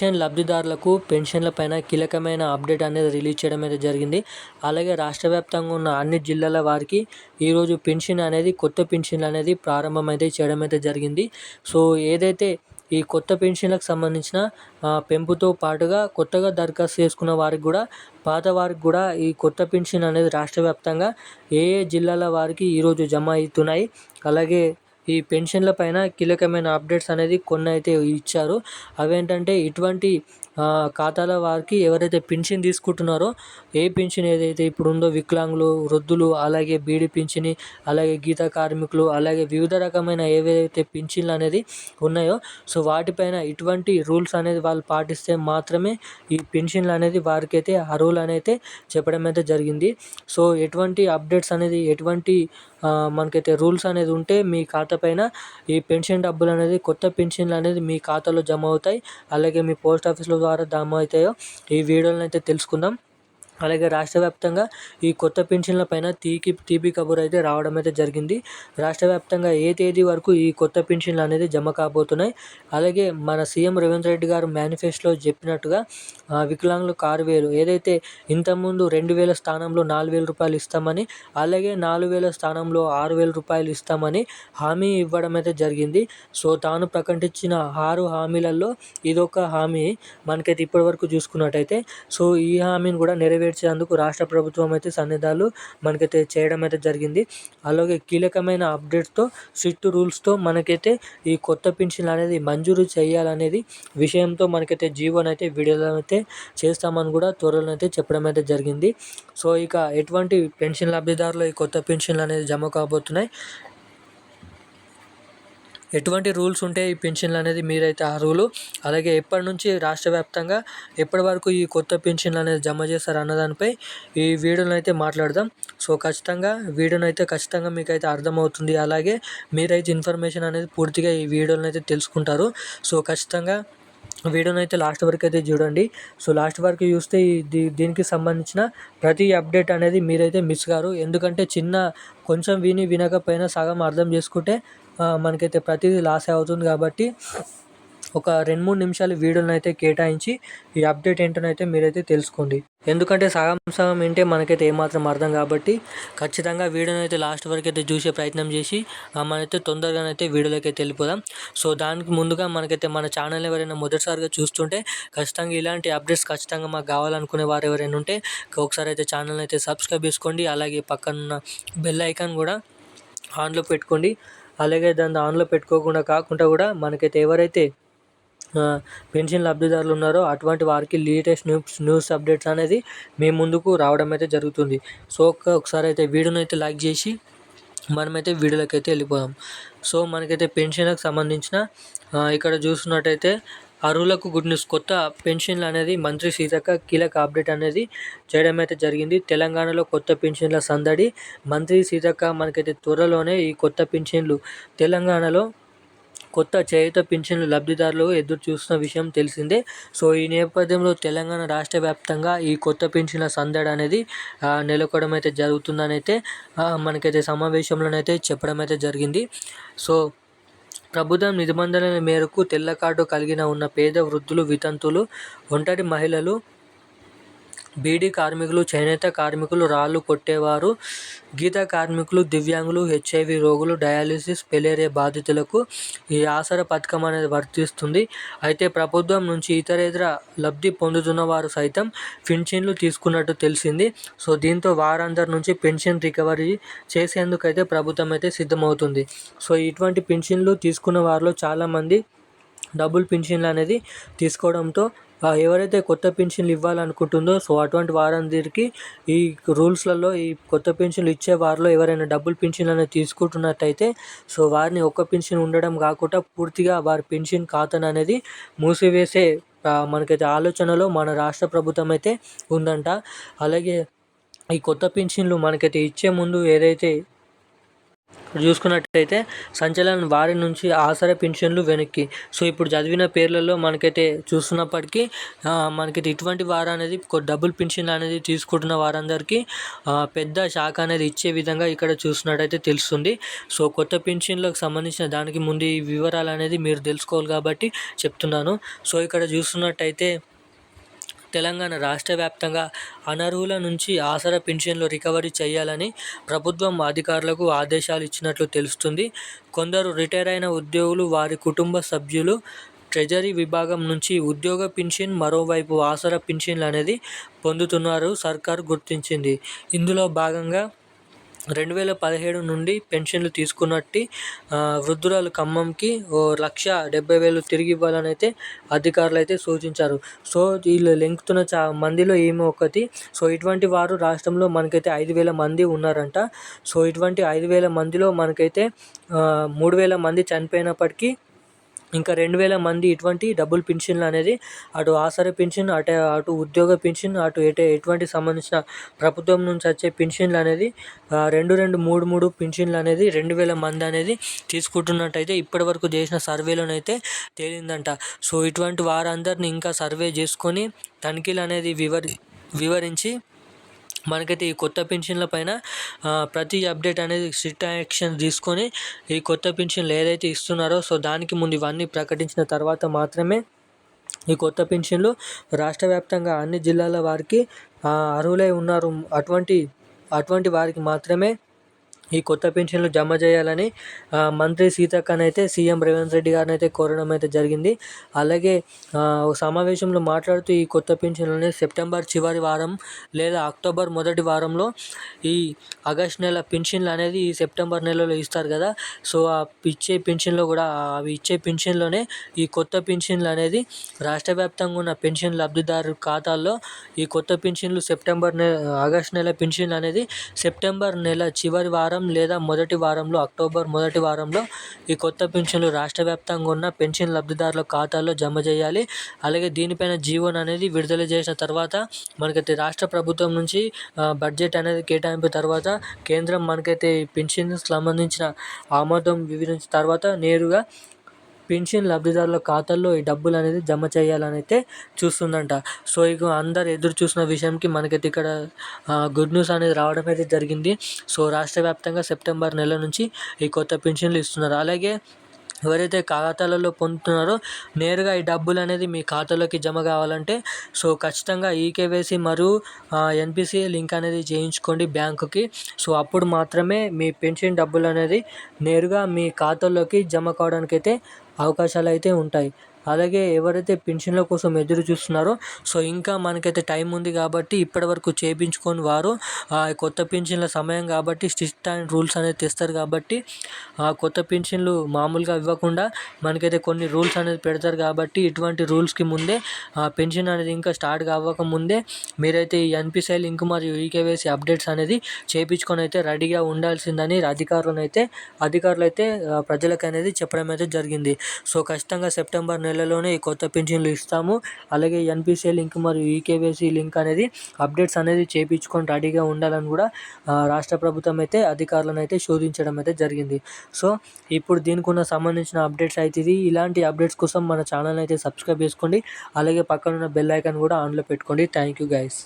Pension లబ్ధిదారులకు పెన్షన్ల పైన కీలకమైన అప్డేట్ అనేది రిలీజ్ చేయడం అయితే జరిగింది. అలాగే రాష్ట్ర వ్యాప్తంగా ఉన్న అన్ని జిల్లాల వారికి ఈరోజు పెన్షన్ అనేది కొత్త పెన్షన్ అనేది ప్రారంభం అయితే చేయడం అయితే జరిగింది. సో ఏదైతే ఈ కొత్త పెన్షన్లకు సంబంధించిన పెంపుతో పాటుగా కొత్తగా దరఖాస్తు చేసుకున్న వారికి కూడా పాత వారికి కూడా ఈ కొత్త పెన్షన్ అనేది రాష్ట్ర వ్యాప్తంగా ఏ ఏ జిల్లాల వారికి ఈరోజు జమ అవుతున్నాయి. అలాగే ఈ పెన్షన్ల పైన కీలకమైన అప్డేట్స్ అనేది కొన్ని అయితే ఇచ్చారు. అవేంటంటే ఇటువంటి ఖాతాల వారికి ఎవరైతే పెన్షన్ తీసుకుంటున్నారో ఏ పెన్షన్ ఏదైతే ఇప్పుడు ఉందో వికలాంగులు వృద్ధులు అలాగే బీడీ పింఛని అలాగే గీత కార్మికులు అలాగే వివిధ రకమైన ఏవైతే పింఛన్లు అనేది ఉన్నాయో సో వాటిపైన ఇటువంటి రూల్స్ అనేది వాళ్ళు పాటిస్తే మాత్రమే ఈ పెన్షన్లు అనేది వారికైతే అర్హులు అనేది చెప్పడం అయితే జరిగింది. సో ఎటువంటి అప్డేట్స్ అనేది ఎటువంటి మనకైతే రూల్స్ అనేది ఉంటే మీ ఖాతా పైన ఈ పెన్షన్ డబ్బులు అనేది కొత్త పెన్షన్లు అనేది మీ ఖాతాలో జమ అవుతాయి. అలాగే మీ పోస్ట్ ఆఫీస్లో ద్వారా జమ అవుతాయో ఈ వీడియోలో అయితే తెలుసుకుందాం. అలాగే రాష్ట్ర వ్యాప్తంగా ఈ కొత్త పెన్షన్ల పైన తీకి తీపి కబురు అయితే రావడం అయితే జరిగింది. రాష్ట్ర వ్యాప్తంగా ఏ తేదీ వరకు ఈ కొత్త పెన్షన్లు అనేది జమ కాబోతున్నాయి? అలాగే మన సీఎం రేవంత్ రెడ్డి గారు మేనిఫెస్టోలో చెప్పినట్టుగా వికలాంగులకు ఆరు వేలు ఏదైతే ఇంతకుముందు రెండు వేల స్థానంలో నాలుగు వేల రూపాయలు ఇస్తామని అలాగే నాలుగు వేల స్థానంలో ఆరు వేల రూపాయలు ఇస్తామని హామీ ఇవ్వడం అయితే జరిగింది. సో తాను ప్రకటించిన ఆరు హామీలలో ఇదొక హామీ మనకైతే ఇప్పటివరకు చూసుకున్నట్టయితే. సో ఈ హామీని కూడా నెరవేర్ నెరవేర్చేందుకు రాష్ట్ర ప్రభుత్వం అయితే సన్నిధాలు మనకైతే చేయడం అయితే జరిగింది. అలాగే కీలకమైన అప్డేట్స్తో స్ట్రిక్ట్ రూల్స్తో మనకైతే ఈ కొత్త పెన్షన్ అనేది మంజూరు చేయాలనేది విషయంతో మనకైతే జీవోని అయితే విడుదలైతే చేస్తామని కూడా త్వరలో అయితే చెప్పడం అయితే జరిగింది. సో ఇక ఎటువంటి పెన్షన్ లబ్ధిదారులు ఈ కొత్త పెన్షన్లు అనేది జమ కాబోతున్నాయి? ఎటువంటి రూల్స్ ఉంటాయి ఈ పెన్షన్లు అనేది మీరైతే అర్హులు అలాగే ఎప్పటి నుంచి రాష్ట్ర వ్యాప్తంగా ఎప్పటి వరకు ఈ కొత్త పెన్షన్లు అనేది జమ చేస్తారు అన్నదానిపై ఈ వీడియోని అయితే మాట్లాడదాం. సో ఖచ్చితంగా వీడియోని అయితే ఖచ్చితంగా మీకు అయితే అర్థమవుతుంది. అలాగే మీరైతే ఇన్ఫర్మేషన్ అనేది పూర్తిగా ఈ వీడియోని అయితే తెలుసుకుంటారు. సో ఖచ్చితంగా వీడియోని అయితే లాస్ట్ వరకు అయితే చూడండి. సో లాస్ట్ వరకు చూస్తే దీ దీనికి సంబంధించిన ప్రతి అప్డేట్ అనేది మీరైతే మిస్ కారు. ఎందుకంటే చిన్న కొంచెం విని వినకపోయినా సగం అర్థం చేసుకుంటే మనకైతే ప్రతిదీ లాస్ అవుతుంది కాబట్టి ఒక రెండు మూడు నిమిషాలు వీడియోని అయితే కేటాయించి ఈ అప్డేట్ ఏంటనైతే మీరైతే తెలుసుకోండి. ఎందుకంటే సగం సగం ఏంటే మనకైతే ఏమాత్రం అర్థం కాబట్టి ఖచ్చితంగా వీడియోని అయితే లాస్ట్ వరకు అయితే చూసే ప్రయత్నం చేసి మనైతే తొందరగానైతే వీడియోలోకి అయితే వెళ్ళిపోదాం. సో దానికి ముందుగా మనకైతే మన ఛానల్ ఎవరైనా మొదటిసారిగా చూస్తుంటే ఖచ్చితంగా ఇలాంటి అప్డేట్స్ ఖచ్చితంగా మాకు కావాలనుకునే వారు ఎవరైనా ఉంటే ఒకసారి అయితే ఛానల్ అయితే సబ్స్క్రైబ్ చేసుకోండి. అలాగే పక్కన బెల్ ఐకాన్ కూడా ఆన్లో పెట్టుకోండి. అలాగే దాన్ని ఆన్లో పెట్టుకోకుండా కాకుండా కూడా మనకైతే ఎవరైతే పెన్షన్ లబ్ధిదారులు ఉన్నారో అటువంటి వారికి లేటెస్ట్ న్యూస్ న్యూస్ అప్డేట్స్ అనేది మీ ముందుకు రావడం అయితే జరుగుతుంది. సో ఒకసారి అయితే వీడియోని అయితే లైక్ చేసి మనమైతే వీడియోలోకి అయితే వెళ్ళిపోదాం. సో మనకైతే పెన్షన్కి సంబంధించిన ఇక్కడ చూసినట్టయితే అర్హులకు గుడ్ న్యూస్. కొత్త పెన్షన్లు అనేది మంత్రి సీతక్క కీలక అప్డేట్ అనేది చేయడం అయితే జరిగింది. తెలంగాణలో కొత్త పెన్షన్ల సందడి. మంత్రి సీతక్క మనకైతే త్వరలోనే ఈ కొత్త పెన్షన్లు. తెలంగాణలో కొత్త చేయుత పింఛన్లు లబ్ధిదారులు ఎదురు చూస్తున్న విషయం తెలిసిందే. సో ఈ నేపథ్యంలో తెలంగాణ రాష్ట్ర వ్యాప్తంగా ఈ కొత్త పెన్షన్ల సందడి అనేది నెలకొడం అయితే జరుగుతుందని అయితే మనకైతే సమావేశంలోనైతే చెప్పడం అయితే జరిగింది. సో ప్రభుత్వం నిబంధనల మేరకు తెల్ల కార్డు కలిగిన ఉన్న పేద వృద్ధులు వితంతులు ఒంటరి మహిళలు బీడీ కార్మికులు చేనేత కార్మికులు రాళ్ళు కొట్టేవారు. గీత కార్మికులు దివ్యాంగులు హెచ్ఐవి రోగులు డయాలిసిస్ పెలేరియా బాధితులకు ఈ ఆసర పథకం అనేది వర్తిస్తుంది. అయితే ప్రభుత్వం నుంచి ఇతరేతర లబ్ధి పొందుతున్న వారు సైతం పెన్షన్లు తీసుకున్నట్టు తెలిసింది. సో దీంతో వారందరి నుంచి పెన్షన్ రికవరీ చేసేందుకైతే ప్రభుత్వం అయితే సిద్ధమవుతుంది. సో ఇటువంటి పెన్షన్లు తీసుకున్న వారిలో చాలామంది డబుల్ పెన్షన్లు అనేది తీసుకోవడంతో ఎవరైతే కొత్త పెన్షన్లు ఇవ్వాలనుకుంటుందో సో అటువంటి వారందరికీ ఈ రూల్స్లలో ఈ కొత్త పెన్షన్లు ఇచ్చే వారిలో ఎవరైనా డబుల్ పెన్షన్లు అనేది తీసుకుంటున్నట్టయితే సో వారిని ఒక్క పెన్షన్ ఉండడం కాకుండా పూర్తిగా వారి పెన్షన్ ఖాతాను అనేది మూసివేసే మనకైతే ఆలోచనలో మన రాష్ట్ర ప్రభుత్వం అయితే ఉందంట. అలాగే ఈ కొత్త పెన్షన్లు మనకైతే ఇచ్చే ముందు ఏదైతే చూసుకున్నట్టయితే సంచలనం వారి నుంచి ఆసరా పెన్షన్లు వెనక్కి. సో ఇప్పుడు చదివిన పేర్లలో మనకైతే చూస్తున్నప్పటికీ మనకైతే ఇటువంటి వారు అనేది డబుల్ పెన్షన్ అనేది తీసుకుంటున్న వారందరికీ పెద్ద శాఖ అనేది ఇచ్చే విధంగా ఇక్కడ చూసినట్టయితే తెలుస్తుంది. సో కొత్త పెన్షన్లకు సంబంధించిన దానికి ముందు ఈ వివరాలు అనేది మీరు తెలుసుకోవాలి కాబట్టి చెప్తున్నాను. సో ఇక్కడ చూస్తున్నట్టయితే తెలంగాణ రాష్ట్ర వ్యాప్తంగా అనర్హుల నుంచి ఆసరా పెన్షన్లు రికవరీ చేయాలని ప్రభుత్వం అధికారులకు ఆదేశాలు ఇచ్చినట్లు తెలుస్తుంది. కొందరు రిటైర్ అయిన ఉద్యోగులు వారి కుటుంబ సభ్యులు ట్రెజరీ విభాగం నుంచి ఉద్యోగ పెన్షన్ మరోవైపు ఆసరా పెన్షన్లు అనేది పొందుతున్నారు సర్కారు గుర్తించింది. ఇందులో భాగంగా రెండు వేల పదిహేడు నుండి పెన్షన్లు తీసుకున్నట్టు వృద్ధురాలు ఖమ్మంకి ఓ లక్ష డెబ్బై వేలు తిరిగి ఇవ్వాలని అయితే అధికారులు అయితే సూచించారు. సో వీళ్ళు లెంకుతున్న చా మందిలో ఏమి ఒకటి. సో ఇటువంటి వారు రాష్ట్రంలో మనకైతే ఐదు వేల మంది ఉన్నారంట. సో ఇటువంటి ఐదు వేల మందిలో మనకైతే మూడు వేల మంది చనిపోయినప్పటికీ ఇంకా రెండు వేల మంది ఇటువంటి డబుల్ పింఛన్లు అనేది అటు ఆసరా పింఛన్ అటు అటు ఉద్యోగ పింఛన్ అటు ఎటు ఎటువంటి సంబంధించిన ప్రభుత్వం నుంచి వచ్చే పింఛన్లు అనేది రెండు రెండు మూడు మూడు పింఛన్లు అనేది రెండు వేల మంది అనేది తీసుకుంటున్నట్టయితే ఇప్పటివరకు చేసిన సర్వేలోనైతే తేలిందంట. సో ఇటువంటి వారందరిని ఇంకా సర్వే చేసుకొని తనిఖీలు అనేది వివరి వివరించి మనకైతే ఈ కొత్త పెన్షన్ల పైన ప్రతి అప్డేట్ అనేది స్ట్రిక్ట్ యాక్షన్ తీసుకొని ఈ కొత్త పెన్షన్లు ఏదైతే ఇస్తున్నారో సో దానికి ముందు ఇవన్నీ ప్రకటించిన తర్వాత మాత్రమే ఈ కొత్త పెన్షన్లు రాష్ట్ర వ్యాప్తంగా అన్ని జిల్లాల వారికి అర్హులై ఉన్నారు. అటువంటి అటువంటి వారికి మాత్రమే ఈ కొత్త పెన్షన్లు జమ చేయాలని మంత్రి సీతక్కనైతే సీఎం రేవంత్ రెడ్డి గారిని అయితే కోరడం అయితే జరిగింది. అలాగే సమావేశంలో మాట్లాడుతూ ఈ కొత్త పెన్షన్లని సెప్టెంబర్ చివరి వారం లేదా అక్టోబర్ మొదటి వారంలో ఈ ఆగస్ట్ నెల పెన్షన్లు అనేది ఈ సెప్టెంబర్ నెలలో ఇస్తారు కదా. సో ఆ ఇచ్చే పెన్షన్లో కూడా అవి ఇచ్చే పెన్షన్లోనే ఈ కొత్త పెన్షన్లు అనేది రాష్ట్ర వ్యాప్తంగా ఉన్న పెన్షన్ లబ్ధిదారు ఖాతాల్లో ఈ కొత్త పెన్షన్లు సెప్టెంబర్ నెల ఆగస్ట్ నెల పెన్షన్ అనేది సెప్టెంబర్ నెల చివరి వారం వారం లేదా మొదటి వారంలో అక్టోబర్ మొదటి వారంలో ఈ కొత్త పెన్షన్లు రాష్ట్ర వ్యాప్తంగా ఉన్న పెన్షన్ లబ్ధిదారుల ఖాతాల్లో జమ చేయాలి. అలాగే దీనిపైన జీవోన్ అనేది విడుదల చేసిన తర్వాత మనకైతే రాష్ట్ర ప్రభుత్వం నుంచి బడ్జెట్ అనేది కేటాయింపు తర్వాత కేంద్రం మనకైతే పెన్షన్ సంబంధించిన ఆమోదం వివరించిన తర్వాత నేరుగా పెన్షన్ లబ్ధిదారుల ఖాతాల్లో ఈ డబ్బులు అనేది జమ చేయాలని అయితే చూస్తుందంట. సో ఇక అందరు ఎదురు చూసిన విషయంకి మనకైతే ఇక్కడ గుడ్ న్యూస్ అనేది రావడం అయితే జరిగింది. సో రాష్ట్ర వ్యాప్తంగా సెప్టెంబర్ నెల నుంచి ఈ కొత్త పెన్షన్లు ఇస్తున్నారు. అలాగే ఎవరైతే ఖాతాలలో పొందుతున్నారో నేరుగా ఈ డబ్బులు అనేది మీ ఖాతాలోకి జమ కావాలంటే సో ఖచ్చితంగా ఈకేవైసీ మరియు ఎన్పిసిఐ లింక్ అనేది చేయించుకోండి బ్యాంకుకి. సో అప్పుడు మాత్రమే మీ పెన్షన్ డబ్బులు అనేది నేరుగా మీ ఖాతాలోకి జమ కావడానికి అయితే అవకాశాలు అయితే ఉంటాయి. అలాగే ఎవరైతే పెన్షన్ల కోసం ఎదురు చూస్తున్నారో సో ఇంకా మనకైతే టైం ఉంది కాబట్టి ఇప్పటి వరకు చేయించుకొని వారు కొత్త పెన్షన్ల సమయం కాబట్టి స్ట్రిక్ట్ అండ్ రూల్స్ అనేది తెస్తారు కాబట్టి కొత్త పెన్షన్లు మామూలుగా ఇవ్వకుండా మనకైతే కొన్ని రూల్స్ అనేది పెడతారు కాబట్టి ఇటువంటి రూల్స్కి ముందే పెన్షన్ అనేది ఇంకా స్టార్ట్ కావక ముందే మీరైతే ఈ ఎన్పిసిఐ లింక్ మరియు ఈకేవైసీ అప్డేట్స్ అనేది చేయించుకొని అయితే రెడీగా ఉండాల్సిందని అధికారులను అయితే అధికారులు అయితే ప్రజలకు అనేది చెప్పడం అయితే జరిగింది. సో ఖచ్చితంగా సెప్టెంబర్ నెల నెలలోనే ఈ కొత్త పెన్షన్లు ఇస్తాము. అలాగే ఎన్పిసిఐ లింక్ మరియు ఈకేవైసీ లింక్ అనేది అప్డేట్స్ అనేది చేయించుకొని రెడీగా ఉండాలని కూడా రాష్ట్ర ప్రభుత్వం అయితే అధికారులను అయితే శోధించడం అయితే జరిగింది. సో ఇప్పుడు దీనికి ఉన్న సంబంధించిన అప్డేట్స్ అయితే ఇది ఇలాంటి అప్డేట్స్ కోసం మన ఛానల్ అయితే సబ్స్క్రైబ్ చేసుకోండి. అలాగే పక్కన ఉన్న బెల్ ఐకాన్ కూడా ఆన్లో పెట్టుకోండి. Thank you guys